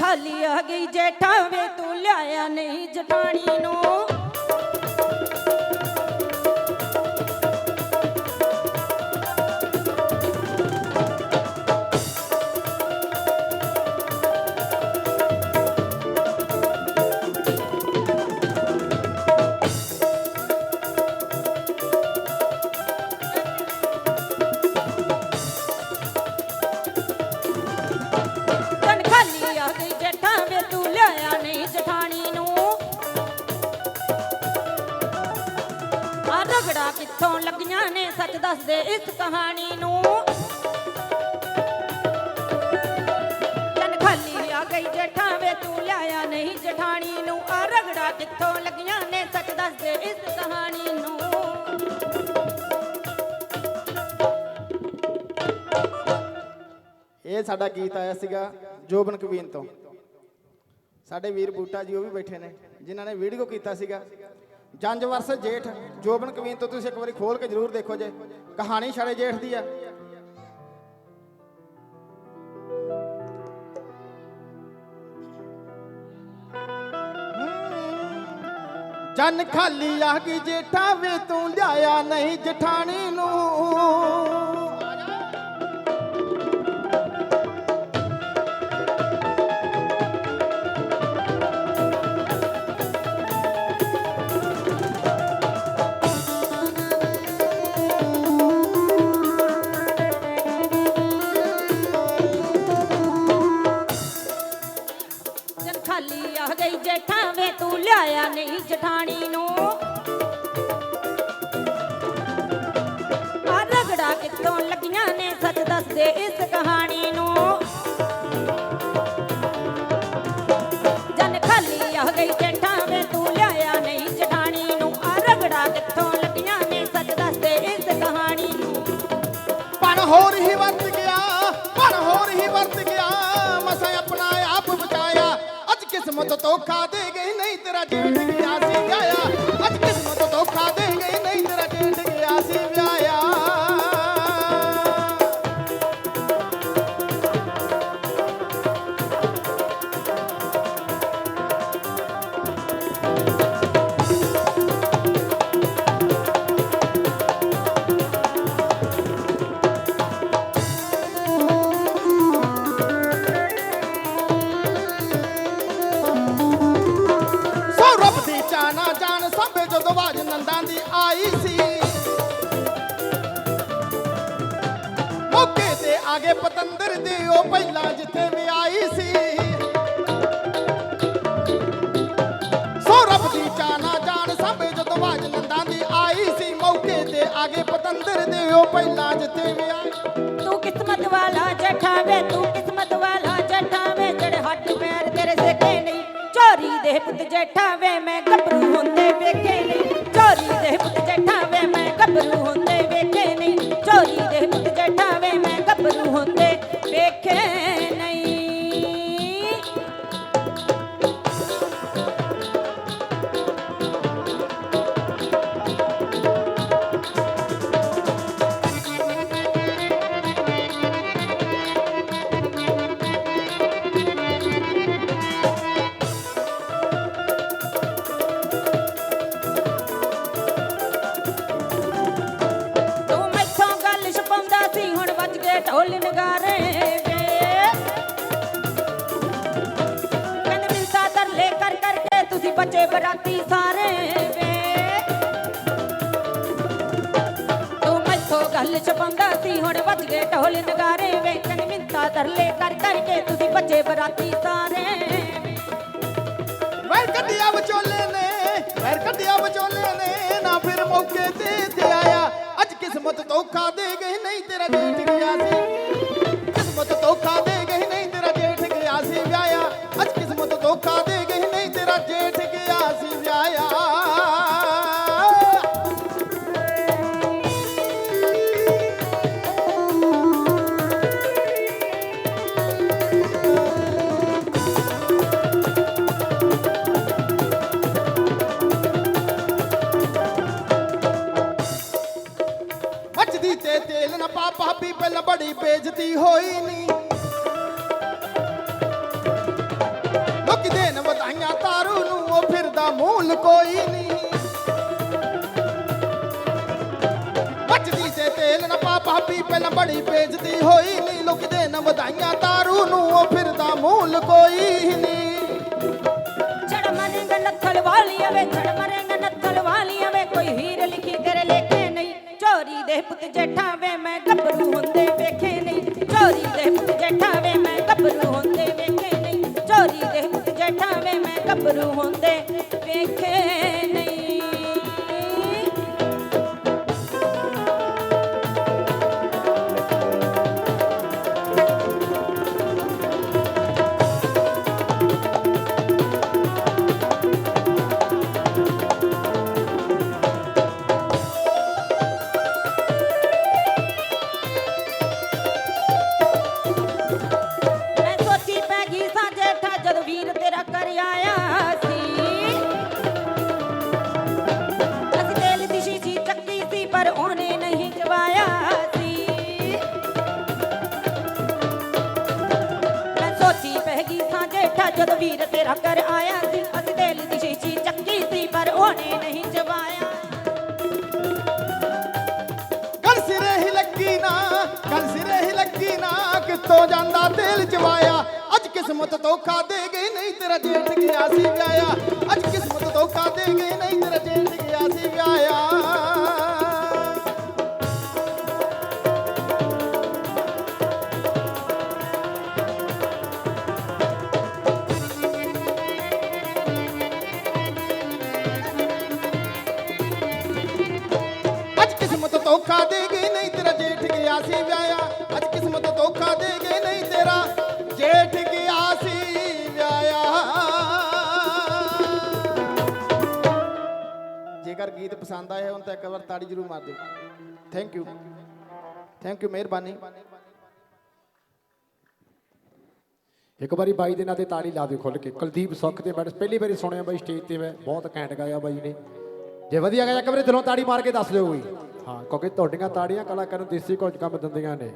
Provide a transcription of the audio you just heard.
ਖਾਲੀ ਆ ਗਈ ਜੇਠਾ ਵੇ ਤੂੰ ਲਿਆਇਆ ਨਹੀਂ ਜਠਾਣੀ ਨੂੰ। ਨੇ ਇਸ ਕਹਾਣੀ ਨੂੰ। ਤਨ ਖਾਲੀ ਆ ਗਈ ਜੇਠਾ ਵੇ ਤੂੰ ਲਿਆਇਆ ਨਹੀਂ ਜਠਾਣੀ ਨੂੰ। ਆ ਰਗੜਾ ਕਿੱਥੋਂ ਲੱਗੀਆਂ ਨੇ ਸੱਚ ਦੱਸ ਇਸ ਕਹਾਣੀ ਨੂੰ। ਇਹ ਸਾਡਾ ਗੀਤ ਆਇਆ ਸੀਗਾ ਜੋਬਨ ਕਵੀਨ ਤੋਂ। ਸਾਡੇ ਵੀਰ ਬੂਟਾ ਜੀ ਉਹ ਵੀ ਬੈਠੇ ਨੇ, ਜਿਨ੍ਹਾਂ ਨੇ ਵੀਡੀਓ ਕੀਤਾ ਸੀਗਾ। ਜੰਜ ਵਰਸ ਜੇਠ ਜੋਬਨ ਕਵੀਨ ਤੋਂ ਤੁਸੀਂ ਇੱਕ ਵਾਰੀ ਖੋਲ ਕੇ ਜਰੂਰ ਦੇਖੋ ਜੇ। ਕਹਾਣੀ ਛੜੇ ਜੇਠ ਦੀ ਆ। ਜਨ ਖਾਲੀ ਆ ਗਈ ਜੇਠਾ ਵੇ ਤੂੰ ਲਿਆਇਆ ਨਹੀਂ ਜਠਾਣੀ ਨੂੰ। ਅੱਜ ਧੋਖਾ ਦੇ ਗਈ ਨਹੀਂ ਤੇਰਾ ਜੇਠ ਗਿਆ ਸੀ ਆਈ ਸੀ। ਮੌਕੇ ਤੇ ਆਗੇ ਪਤੰਦਰ ਦੇ ਉਹ ਪਹਿਲਾਂ ਜਿੱਥੇ ਵੀ ਆਈ ਸੀ। ਸੋ ਦੀ ਚਾਣਾ ਜਾਣ ਸਭੇ ਜਦੋਂ ਆਵਾਜ਼ ਨੰਦਾਂ ਦੀ ਆਈ ਸੀ। ਮੌਕੇ ਤੇ ਆਗੇ ਪਤੰਦਰ ਦੇ ਉਹ ਪਹਿਲਾਂ ਜਿੱਥੇ ਵੀ ਆਈ ਤੂੰ ਕਿਸਮਤ ਵਾਲਾ ਜੱਠਾ ਵੇ, ਤੂੰ ਕਿਸਮਤ ਵਾਲਾ ਜੱਠਾ ਵੇ, ਜਿਹੜੇ ਹੱਥ ਪੈਰ ਤੇਰੇ ਸੇਕੇ ਨਹੀਂ। ਚੋਰੀ ਦੇ ਪੁੱਤ ਜੱਠਾ ਵੇ, ਮੈਂ ਗੱਭਰੂ ਹੁੰਦੇ ਵੇਖੇ ਨਹੀਂ। ਗੱਲ ਛਪਾਉਂਦਾ ਸੀ, ਹੁਣ ਵੱਜ ਗਏ ਢੋਲ ਨਗਾਰੇ ਵੇ। ਕਹਿੰਦੇ ਤਰਲੇ ਕਰ ਕਰਕੇ ਤੁਸੀਂ ਬੱਚੇ ਬਰਾਤੀ ਸਾਰੇ ਵੇ। ਵੈਰ ਕੱਢਿਆ ਵਿਚੋਲੇ ਨੇ ਵੈਰ ਕੱਢਿਆ ਵਿਚੋਲੇ ਨੇ, ਨਾ ਫਿਰ ਮੌਕੇ ਤੇ ਤੇ ਆਇਆ। ਅੱਜ ਕਿਸਮਤ ਧੋਖਾ ਦੇ ਗਈ ਨਹੀਂ ਤੇਰਾ ਜੇਠ ਮੱਚਦੀ ਤੇ ਤੇਲ ਨਾ ਪਾ, ਭਾਬੀ ਪਹਿਲਾਂ ਬੜੀ ਬੇਇੱਜ਼ਤੀ ਹੋਈ ਨੀ। ਲੋਕੀ ਦੇਣ ਵਧਾਈਆਂ ਤਾਰੂ ਨੂੰ, ਉਹ ਫਿਰਦਾ ਮੂਲ ਕੋਈ ਨੀ। ਮੱਚਦੀ ਤੇ ਤੇਲ ਨਾ ਪਾ, ਭਾਬੀ ਪਹਿਲਾਂ ਬੜੀ ਬੇਇੱਜ਼ਤੀ ਹੋਈ ਨਹੀਂ ਲੋਕੀ ਦੇਣ ਵਧਾਈਆਂ ਤਾਰੂ ਨੂੰ, ਉਹ ਫਿਰਦਾ ਮੂਲ ਕੋਈ ਨਹੀਂ ਛੜ ਮਰੇਂਗਾ ਨੱਥਲ ਵਾਲੀਆਂ ਵੇ ਛੜ ਮਰੇਂਗਾ ਪੁੱਤ ਜੇਠਾ ਵੇ, ਮੈਂ ਗੱਭਰੂ ਹੁੰਦੇ ਵੇਖੇ ਨਹੀਂ। ਚੋਰੀ ਦੇ ਪੁੱਤ ਜੇਠਾ ਵੇ, ਮੈਂ ਗੱਭਰੂ ਹੁੰਦੇ ਵੇਖੇ ਨਹੀਂ। ਚੋਰੀ ਦੇ ਪੁੱਤ ਜੇਠਾ ਵੇ, ਮੈਂ ਗੱਭਰੂ ਹੁੰਦੇ ਤੇਰਾ ਕਰ ਆਇਆ ਸੀ, ਅਸੀਂ ਤੇਲ ਦੀ ਸ਼ੀਸ਼ੀ ਚੱਕੀ ਸੀ, ਪਰ ਉਹਨੇ ਨਹੀਂ ਜਵਾਇਆ। ਗੱਲ ਸਿਰੇ ਹੀ ਲੱਗੀ ਨਾ, ਗੱਲ ਸਿਰੇ ਹੀ ਲੱਗੀ ਨਾ, ਕਿੱਥੋਂ ਜਾਂਦਾ ਦਿਲ ਜਵਾਇਆ? ਅੱਜ ਕਿਸਮਤ ਧੋਖਾ ਦੇ ਗਈ, ਨਹੀਂ ਤੇਰਾ ਜੇਠ ਗਿਆ ਸੀ ਵਿਆਇਆ ਅੱਜ ਕਿਸਮਤ ਜੇਠ ਗਿਆ ਸੀ ਵਿਆਇਆ ਜੇਕਰ ਗੀਤ ਪਸੰਦ ਆਇਆ ਹੁਣ ਤਾਂ ਇੱਕ ਵਾਰ ਤਾੜੀ ਜ਼ਰੂਰ ਮਾਰ ਦਿਓ। ਥੈਂਕ ਯੂ ਥੈਂਕ ਯੂ ਮਿਹਰਬਾਨੀ। ਇੱਕ ਵਾਰੀ ਬਾਈ ਦੇ ਨਾਂ ਤੇ ਤਾੜੀ ਲਾ ਦਿਓ ਖੁੱਲ ਕੇ। ਕੁਲਦੀਪ ਸੁੱਖ ਤੇ ਬੈਠ ਪਹਿਲੀ ਵਾਰੀ ਸੁਣਿਆ ਬਾਈ ਸਟੇਜ ਤੇ ਮੈਂ। ਬਹੁਤ ਘੈਂਟ ਗਾਇਆ ਬਾਈ ਨੇ। ਜੇ ਵਧੀਆ ਗਾਇਆ ਇੱਕ ਵਾਰੀ ਦਿਲੋਂ ਤਾੜੀ ਮਾਰ ਕੇ ਦੱਸ ਦਿਓ ਕੋਈ। ਹਾਂ, ਕਿਉਂਕਿ ਤੁਹਾਡੀਆਂ ਤਾੜੀਆਂ ਕਲਾਕਾਰ ਨੂੰ ਦੇਸੀ ਕੁਝ ਕੰਮ ਦਿੰਦੀਆਂ ਨੇ।